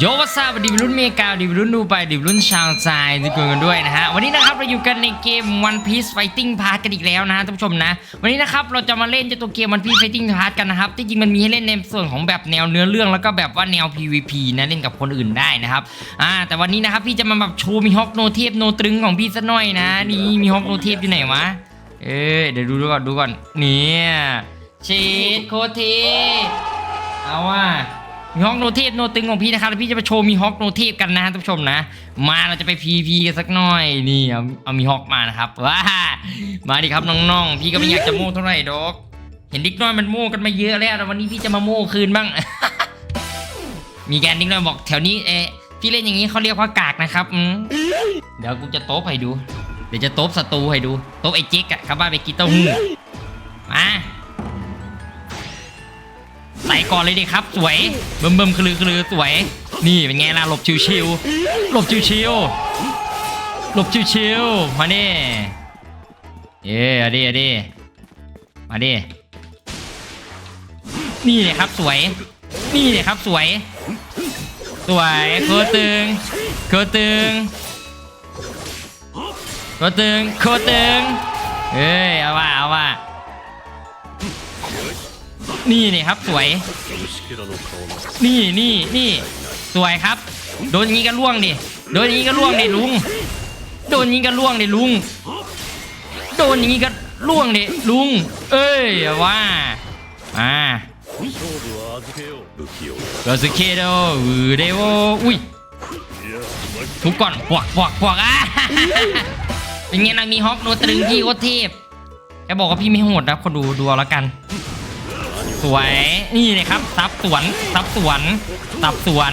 โยวัสดีวรุ่นเมกาดีวัยรุ่นดูไปดีวัยรุ่นชาวใจทุกคนกันด้วยนะฮะวันนี้นะครับเราอยู่กันในเกม One Piece Fighting Pass กันอีกแล้วนะฮะท่านผู้ชมนะ วันนี้นะครับเราจะมาเล่นเจ้าตัวเกม One Piece Fighting Pass กันนะครับที่จริงมันมีให้เล่นในส่วนของแบบแนวเนื้อเรื่องแล้วก็แบบว่าแนว PVP นะเล่นกับคนอื่นได้นะครับอ่าแต่วันนี้นะครับพี่จะมาแบบโชว์มีฮอกโนเทพโนตรึงของพี่สักหน่อยนะนี่มีฮอกโนเทพอยู่ไหนวะเอ้ยเดี๋ยวดูดูก่อนดูก่อนเนี่ยเชดโคตรเทเอาว่ะ มีฮอกโนเทพโนตึงของพี่นะครับแล้วพี่จะไปโชว์มีฮอกโนเทพกันนะท่านผู้ชมนะ มาเราจะไปพีพีกันสักหน่อยนี่เอาเอามีฮอกมานะครับว้ามาดิครับน้องๆ พี่ก็ไม่อยากจะโม้เท่าไหร่ดอก เห็นดิกน้อยมันโม้กันมาเยอะแล้วแต่วันนี้พี่จะมาโม้คืนบ้าง มีแกนดิกน้อยบอกแถวนี้เอะพี่เล่นอย่างนี้เขาเรียกว่ากากนะครับเดี๋ยวกูจะโต๊บให้ดู เดี๋ยวจะโต๊บศัตรูให้ดูโต๊บไอ้เจ๊กอะครับว่าไปกินเต้าหู้มา ใส่ก่อนเลยดิครับ สวยเบิ่มเบิ่มคลือคลือสวย นี่เป็นไงล่ะหลบชิวชิวหลบชิวชิวหลบชิวชิวมาดิเอ้เอดิอดิมาดินี่เลยครับสวย นี่เลยครับสวย สวยโคตรตึงโคตรตึงโคตรตึงโคตรตึงเอ้ยเอาว่าเอาว่า นี่นี่ครับสวย นี่นี่นี่สวยครับ โดนงี้ก็ล่วงดิโดนงี้ก็ล่วงดิลุง โดนงี้ก็ล่วงดิลุง โดนงี้ก็ล่วงดิลุง เอ้ยว่าอ่าโดสเคโดอเดโออุ้ยทุบก่อนปวกปวกปวกอะเป็นไงนาะมีฮอกโดนตรึงที่โคตเทพแกบอกว่าพี่ไม่โหดนะคนดูดูเอาละกัน สวยนี่เลยครับซับสวนซับสวนซับสวน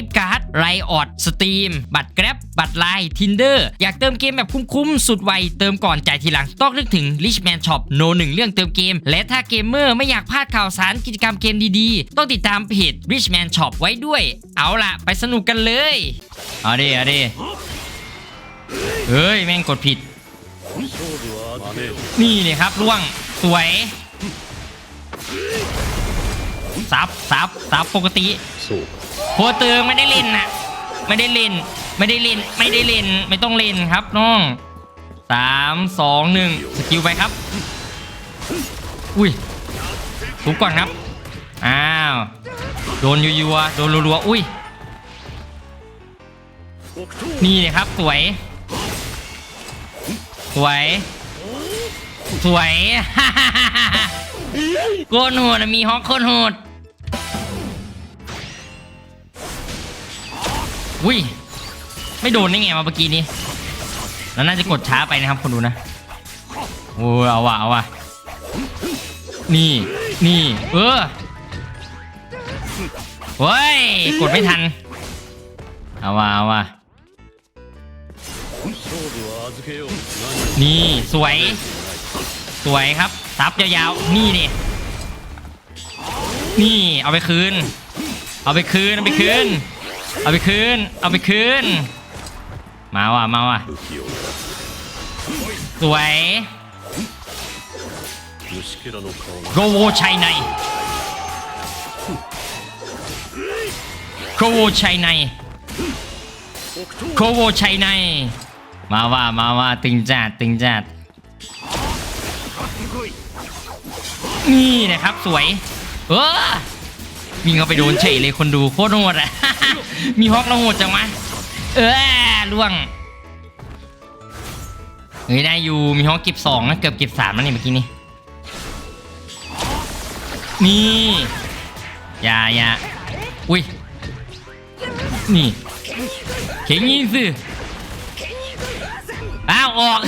กิฟต์การ์ดไรออดสตรีมบัตรแกร็บบัตรไลน์ทินเดอร์อยากเติมเกมแบบคุ้มๆ สุดไว เติมก่อนจ่ายทีหลัง ต้องนึกถึง Rich Man Shop โนหนึ่งเรื่องเติมเกม และถ้าเกมเมอร์ไม่อยากพลาดข่าวสารกิจกรรมเกมดีๆ ต้องติดตามเพจ Rich Man Shop ไว้ด้วย เอาล่ะ ไปสนุกกันเลยเอาดิเอาดิเฮ้ย แม่งกดผิด นี่เลยครับล่วงสวย ซับซับซับปกติสูบหัวเตืองไม่ได้เล่นนะไม่ได้เล่น ไม่ได้เล่น ไม่ได้เล่น ไม่ต้องเล่นครับน้องสามสองหนึ่งสกิลไปครับ อุ้ยทุบก่อนครับ อ้าว โดนยัวๆโดนรัวๆอุ้ย นี่นะครับ สวย สวย สวย โกนโหดมีฮอกโคนโหด อุ้ย ไม่โดนนี่ไงมาเมื่อกี้นี้แล้วน่าจะกดช้าไปนะครับคนดูนะโอ้เอาว่ะเอาว่ะนี่นี่เออเฮ้ยกดไม่ทันเอาว่ะเอาว่ะนี่สวย สวยครับซับยาวๆนี่นี่นี่เอาไปคืน เอาไปคืนเอาไปคืน เอาไปคืน เอาไปคืน มาว่ะ มาว่ะ สวยโกโวชัยในโกโวชัยในโกโวชัยใน มาว่า มาว่าติงจัดติงจัด นี่นะครับ สวย เออวิ่งเขาไปโดนเฉยเลยคนดูโคตรโหดอะ มีฮอกแล้วโหดจังวะเออล่วงเฮ้ยได้อยู่มีฮอกเก็บสองนะเกือบเก็บสามแล้วนี่เมื่อกี้นี้นี่อย่าอย่าอุ้ยนี่เข่งยิงสิอ้าวออก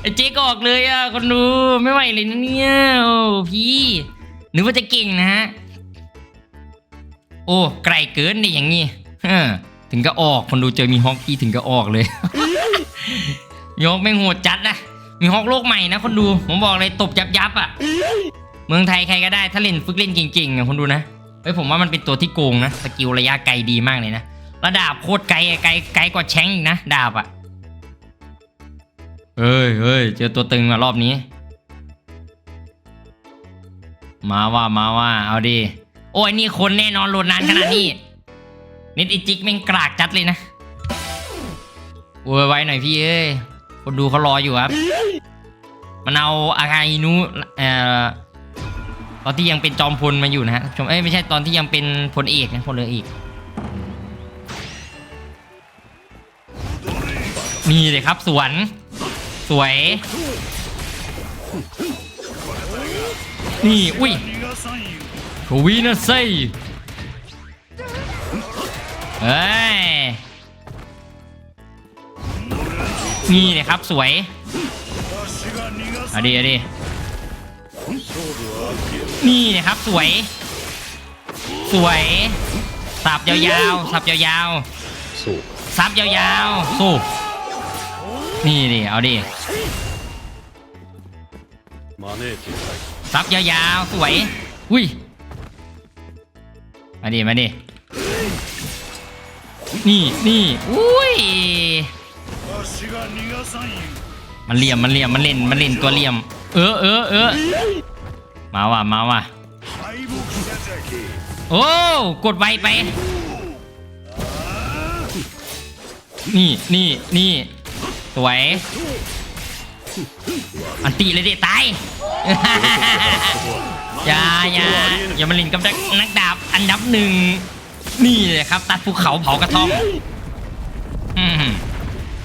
ไอ้เจ๊ก็ออกเลยอะคนดูไม่ไหวเลยนะเนี่ยโอ้พี่นึกว่าจะเก่งนะฮะ โอ้ไกลเกินนี่อย่างงี้ถึงก็ออกคนดูเจอมีฮอกกี้ถึงก็ออกเลยมีฮอกไม่งโหดจัดนะมีฮอกโลกใหม่นะคนดู ผมบอกเลยตบยับยับอะ เมืองไทยใครก็ได้ถ้าเล่นฝึกเล่นเก่งๆอะคนดูนะเฮ้ยผมว่ามันเป็นตัวที่โกงนะสกิลระยะไกลดีมากเลยนะระดาบโคตรไกลไกลไกลกว่าแชงอีกนะดาบอะเฮ้ยเฮ้ยเจอตัวตึงมารอบนี้ มาว่ามาว่าเอาดิ โอ้ยนี่คนแน่นอนโหลดนานขนาดนี้นิดอีจิกแม่งกรากจัดเลยนะโอ้ยไว้หน่อยพี่เอ้ยคนดูเขารออยู่ครับ มันเอาอาคาอินุเอ่อตอนที่ยังเป็นจอมพลมาอยู่นะฮะชมเอ้ยไม่ใช่ตอนที่ยังเป็นพลเอกนะพลเรือเอกนี่เลยครับสวนสวย นี่ อุ้ย วีนัสเซ่เอ้ยนี่นะครับสวยเอาดีเอาดีนี่นะครับสวย สวยสับยาวๆสับยาวๆสู้สับยาวๆสู้นี่ดิเอาดิสับยาวๆสวย อุ้ย มาดิมาดินี่นี่อุ้ยมันเหลี่ยมมันเหลี่ยมมันเล่นมันเล่นตัวเหลี่ยม เออเออเออมาว่ะมาว่ะโอ้กดไวไป นี่นี่นี่สวย อันตีเลยดิตายอย่าอย่าอย่ามาลินกับนักดาบอันดับหนึ่งนี่เลยครับ ตัดภูเขาเผากระท่อม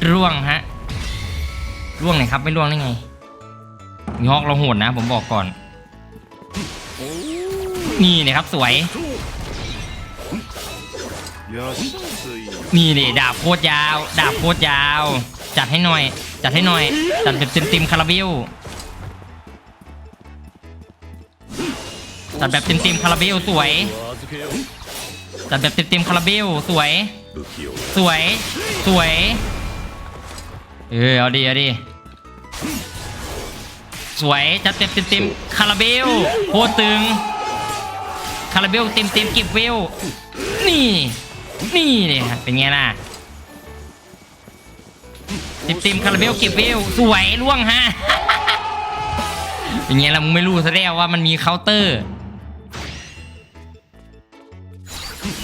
ร่วงฮะร่วงไหนครับไม่ร่วงได้ไงมีฮอกเราโหดนะ ผมบอกก่อน นี่เลยครับสวย นี่เลยดาบโคตรยาว ดาบโคตรยาว จัดให้หน่อย จัดให้หน่อย จัดแบบเต็มๆคาราบิลจัดแบบเต็มๆคาราบิลสวย จัดแบบเต็มๆคาราบิลสวย สวย สวย เออเอาดีเอาดีสวย จัดเต็มเต็มคาราเบลโคตรตึง คาราเบลเต็มเต็มกิบเวล นี่ นี่เนี่ยเป็นไงล่ะ ติมติมคาราเมลเก็บเวลสวยล่วงฮะอย่างเงี้ยเราไม่รู้ซะแล้วว่ามันมีเคาน์เตอร์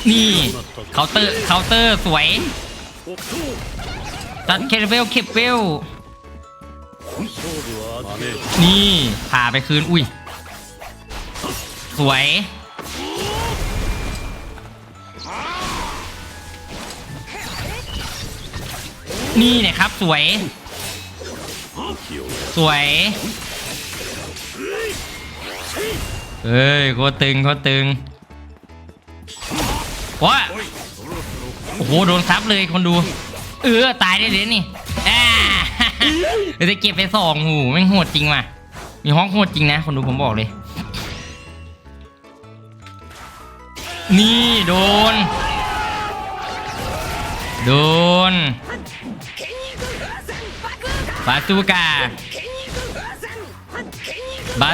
นี่เคาน์เตอร์เคาน์เตอร์สวยตัดคาราเวลเก็บเวลนี่ผ่าไปคืนอุ้ยสวย นี่เนี่ยครับสวย สวย เฮ้ยโคตึงโคตึงว้าโอ้โหโดนซับเลยคนดู เออตายได้เลยนี่อ่าจะเก็บไปสองหูแม่งโหดจริงว่ะ มีห้องโหดจริงนะ คนดูผมบอกเลย นี่โดน โดน บา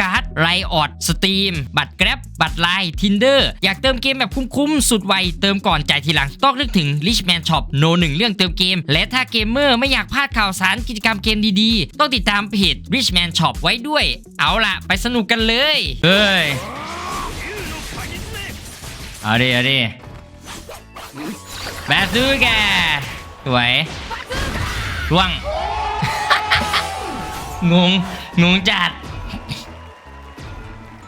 การ์ดไรออดสตรีมบัตรแกร็บบัตรไลน์ทินเดอร์อยากเติมเกมแบบคุ้มๆ สุดไว เติมก่อนจ่ายทีหลัง ต้องนึกถึง Richman Shop โนหนึ่งเรื่องเติมเกม และถ้าเกมเมอร์ไม่อยากพลาดข่าวสารกิจกรรมเกมดีๆ ต้องติดตามเพจ Richman Shop ไว้ด้วย เอาล่ะไปสนุกกันเลย เฮ้ย เอาดิเอาดิแบซูแกสวยร่วง งง งงจัด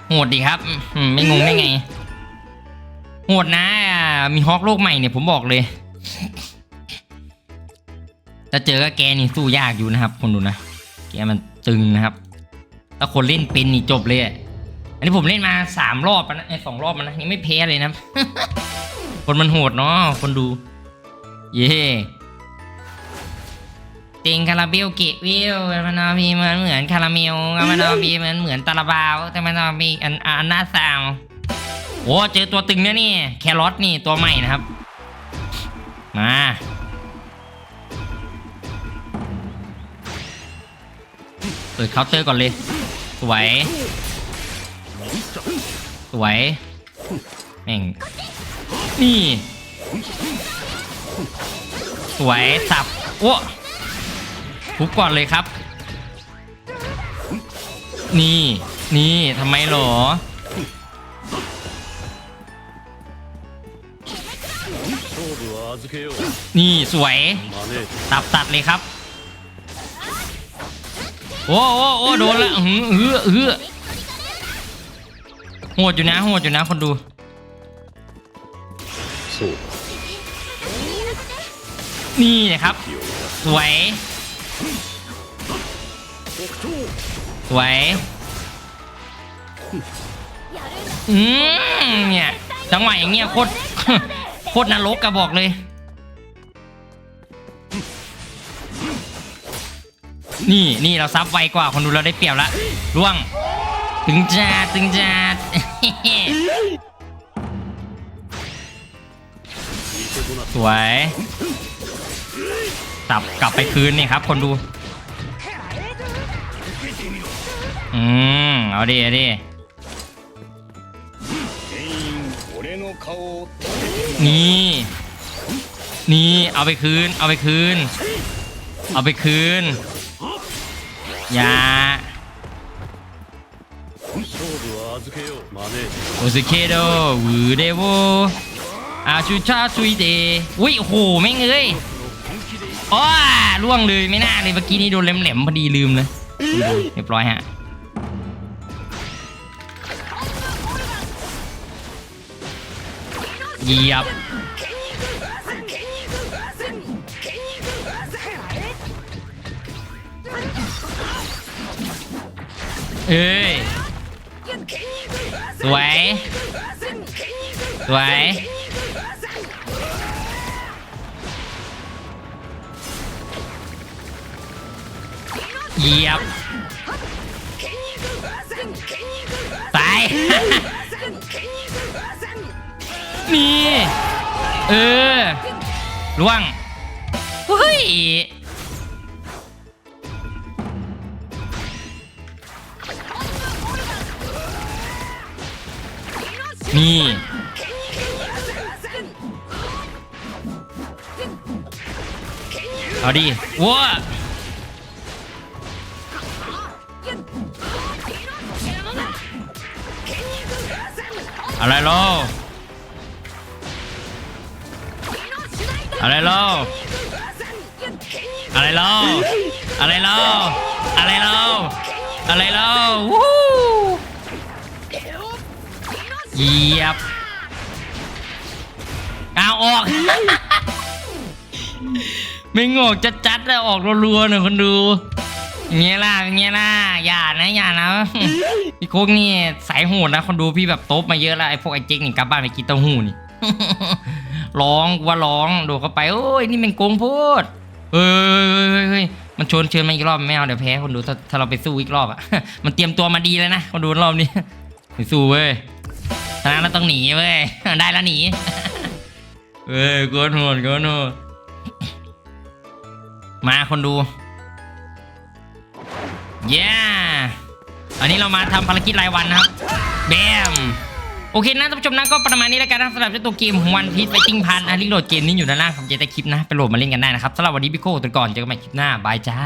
โหดดีครับอืมไม่งงได้ไงโหดนะอ่ามีฮอกโลกใหม่เนี่ยผมบอกเลย จะเจอกับแกนี่สู้ยากอยู่นะครับ คนดูนะ แกมันตึงนะครับ ถ้าคนเล่นเป็นนี่จบเลยอะอันนี้ผมเล่นมาสามรอบแล้วนะไอ้สองรอบแล้วนะยังไม่แพ้เลยนะ คนมันโหดเนาะคนดู เย่ ติงคาราเบลกะวิวมันอามีเหมือนเหมือนคาราเมลมันอามีเหมือนเหมือนตาลาบาว แต่มันอามีอันอันหน้าซาวโอ้เจอตัวตึงเนี่ยนี่ แครอทนี่ตัวใหม่นะครับ มาเปิดเคาน์เตอร์ก่อนเลย สวย สวยแม่งนี่ สวยสับโอ้ ทุบก่อนเลยครับ นี่นี่ทำไมหรอ นี่สวย ตับตัดเลยครับ โอ้โอ้โอ้โดนละเออเออโหดอยู่นะโหดอยู่นะคนดูนี่นะครับ สวย สวย อืมเนี่ยจังหวะอย่างเงี้ยโคตรโคตรนรกกระบอกเลย นี่นี่เราซับไวกว่าคนดูเราได้เปรียบละร่วง ถึงจัดถึงจัดสวย กลับกลับไปคืนนี่ครับ คนดู อืม เอาดิเอาดินี่ นี่เอาไปคืน เอาไปคืน เอาไปคืน อย่าโอซิเคโดวืเดโวอาชูชาซุยเดวิโห ไม่เงย อ้อล่วงเลยไม่น่าเลยเมื่อกี้นี้โดนแหลมๆพอดีลืมเลยเรียบร้อยฮะเหยียบเอ้ยสวย สวย ยียบตายนี่ เออล่วงเฮ้ยนี่เอาดิว้า อะไรโลอะไรโลอะไรโลอะไรโลอะไรโลอะไรโลวู้เหยียบเอาออก ไม่งอกจะจัดๆแล้วออกรัวๆหน่อยคนดู อย่างเงี้ยล่ะอย่างเงี้ยล่ะอย่านะอย่านะ พี่โคกนี่สายโหดนะคนดูพี่แบบโต๊บมาเยอะแล้วไอ้พวกไอ้เจ๊กนี่กลับบ้านไปกินเต้าหู้นี่ ร้องว่าร้องดดเข้าไปโอ้ยนี่มันโกงพูดเฮ้ยมันชวนเชิญมาอีกรอบไม่เอาเดี๋ยวแพ้คนดูถ้าถ้าเราไปสู้อีกรอบอะมันเตรียมตัวมาดีแล้วนะคนดูรอบนี้ไปสู้เว้ยฉะนั้นเราต้องหนีเว้ยได้แล้วหนีเว้ยโกนโหดโกนโหดมาคนดู เย้อันนี้เรามาทำภารกิจรายวันนะครับแบม โอเคนะท่านผู้ชมนะก็ประมาณนี้แล้วกันนะสำหรับเจ้าตัวเกมวันพีซไฟติ้งพันอาริโหลดเกมนี้อยู่ด้านล่างของเจตคลิปนะ ไปโหลดมาเล่นกันได้นะครับสำหรับวันนี้พี่โก้ตัวก่อนเจอกันใหม่คลิปหน้าบายจ้า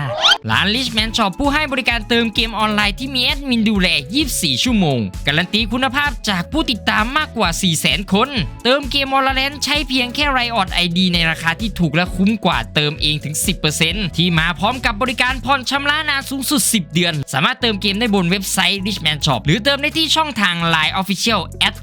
ร้าน Richman Shop ผู้ให้บริการเติมเกมออนไลน์ที่มีแอดมินดูแล 24 ชั่วโมง การันตีคุณภาพจากผู้ติดตามมากกว่า 400,000 คน เติมเกมออลแลน์ใช้เพียงแค่ไรออดไอดีในราคาที่ถูกและคุ้มกว่าเติมเองถึง 10%ที่มาพร้อมกับบริการผ่อนชำระนานสูงสุด 10 เดือน สามารถเติมเกมได้บนเว็บไซต์ Richman Shop หรือเติมได้ที่ช่องทาง Line Official at